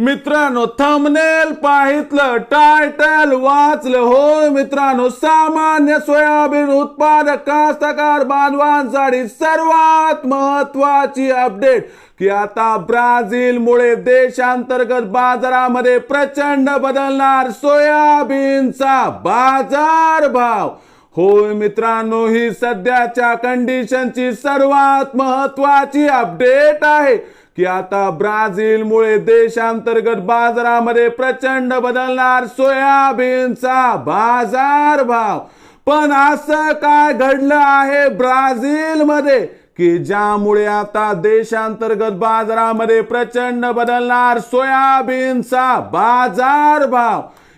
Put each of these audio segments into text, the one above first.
मित्रांनो thumbnail पाहितलं title वाचलं. होय मित्रांनो सामान्य सोयाबीन उत्पादक कास्तकार बांधवांसाठी सर्वात महत्वाची अपडेट की आता ब्राझीलमुळे देशांतर्गत बाजारामध्ये प्रचंड बदलणार सोयाबीनचा बाजार भाव. होय मित्रांनो ही सध्याच्या कंडिशनची सर्वात महत्वाची अपडेट आहे. की आता ब्राझीलमुळे देशांतर्गत बाजारामध्ये प्रचंड बदलणार सोयाबीनचा बाजार भाव. पण असं काय घडलं आहे ब्राझीलमध्ये? की ज्यामुळे आता देशांतर्गत बाजारामध्ये प्रचंड बदलणार सोयाबीनचा बाजार भाव?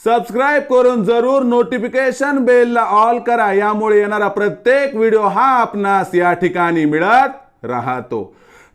सबस्क्राईब करून जरूर नोटिफिकेशन बेलला ऑल करा. यामुळे येणारा प्रत्येक व्हिडिओ हा आपणास या ठिकाणी मिळत राहतो.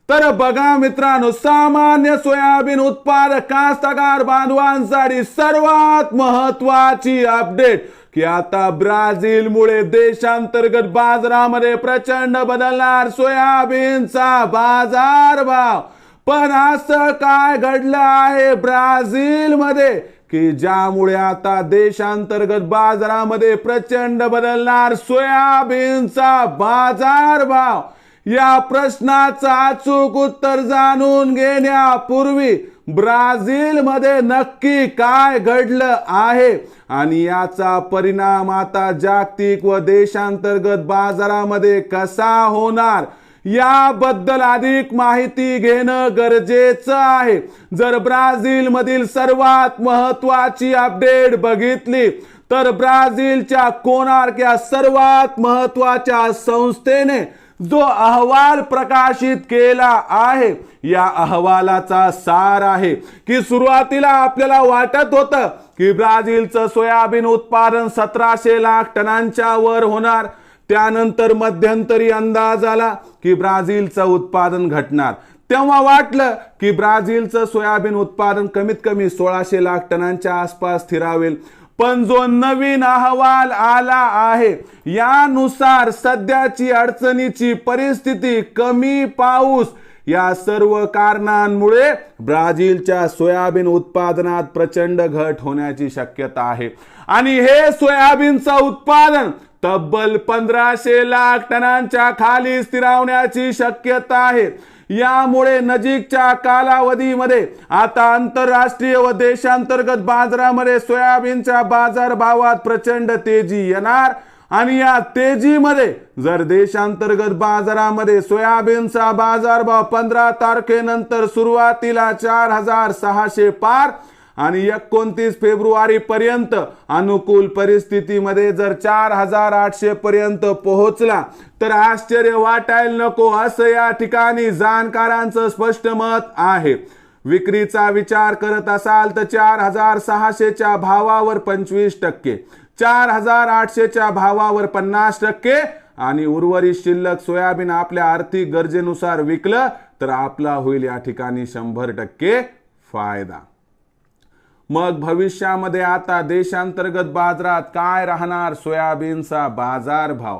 तर बघा मित्रांनो सामान्य सोयाबीन उत्पादक कास्तकार बांधवांसाठी सर्वात महत्वाची अपडेट की आता ब्राझीलमुळे देशांतर्गत बाजारामध्ये प्रचंड बदलणार सोयाबीनचा बाजार भाव पण असं काय घडलं आहे ब्राझीलमध्ये? की ज्यामुळे आता देशांतर्गत बाजारामध्ये प्रचंड बदलणार सोयाबीनचा बाजार भाव. या प्रश्नाचं अचूक उत्तर जाणून घेण्यापूर्वी ब्राझीलमध्ये नक्की काय घडलं आहे आणि याचा परिणाम आता जागतिक व देशांतर्गत बाजारामध्ये कसा होणार? याबद्दल अधिक माहिती घेणं गरजेचं आहे. जर ब्राझील मधील सर्वात महत्वाची अपडेट बघितली तर ब्राझीलच्या कोणार्क या सर्वात महत्त्वाच्या संस्थेने जो अहवाल प्रकाशित केला आहे या अहवालाचा सार आहे. की सुरुवातीला आपल्याला वाटत होतं की ब्राझीलचं सोयाबीन उत्पादन सतराशे लाख टनांच्या वर होणार त्यानंतर मध्यंतरी अंदाज आला की ब्राझीलचं उत्पादन घटणार. तेव्हा वाटलं की ब्राझीलचं सोयाबीन उत्पादन कमीत कमी सोळाशे लाख टनांच्या आसपास स्थिरावेल. पण जो नवीन अहवाल आला आहे यानुसार सध्याची अडचणीची परिस्थिती कमी पाऊस या सर्व कारणांमुळे ब्राझीलच्या सोयाबीन उत्पादनात प्रचंड घट होण्याची शक्यता आहे. आणि हे सोयाबीनचं उत्पादन तब्बल पंधराशे लाख टनांच्या खाली स्थिरावण्याची शक्यता आहे. यामुळे नजीकच्या कालावधीमध्ये आता आंतरराष्ट्रीय व देशांतर्गत बाजारामध्ये सोयाबीनच्या बाजार भावात प्रचंड तेजी येणार. आणि या तेजीमध्ये जर देशांतर्गत बाजारामध्ये सोयाबीनचा बाजारभाव पंधरा तारखेनंतर सुरुवातीला चार हजार सहाशे पार आणि एकोणतीस फेब्रुवारी पर्यंत अनुकूल परिस्थितीमध्ये जर चार हजार आठशे पर्यंत पोहोचला तर आश्चर्य वाटायला नको असं या ठिकाणी जाणकारांचं स्पष्ट मत आहे. विक्रीचा विचार करत असाल तर चार हजार सहाशेच्या भावावर पंचवीस टक्के. चार हजार आठशेच्या भावावर पन्नास टक्के आणि उर्वरित शिल्लक सोयाबीन आपल्या आर्थिक गरजेनुसार विकलं तर आपला होईल या ठिकाणी शंभर टक्के फायदा. मग भविष्यामध्ये आता देशांतर्गत बाजारात काय राहणार? सोयाबीनचा बाजार भाव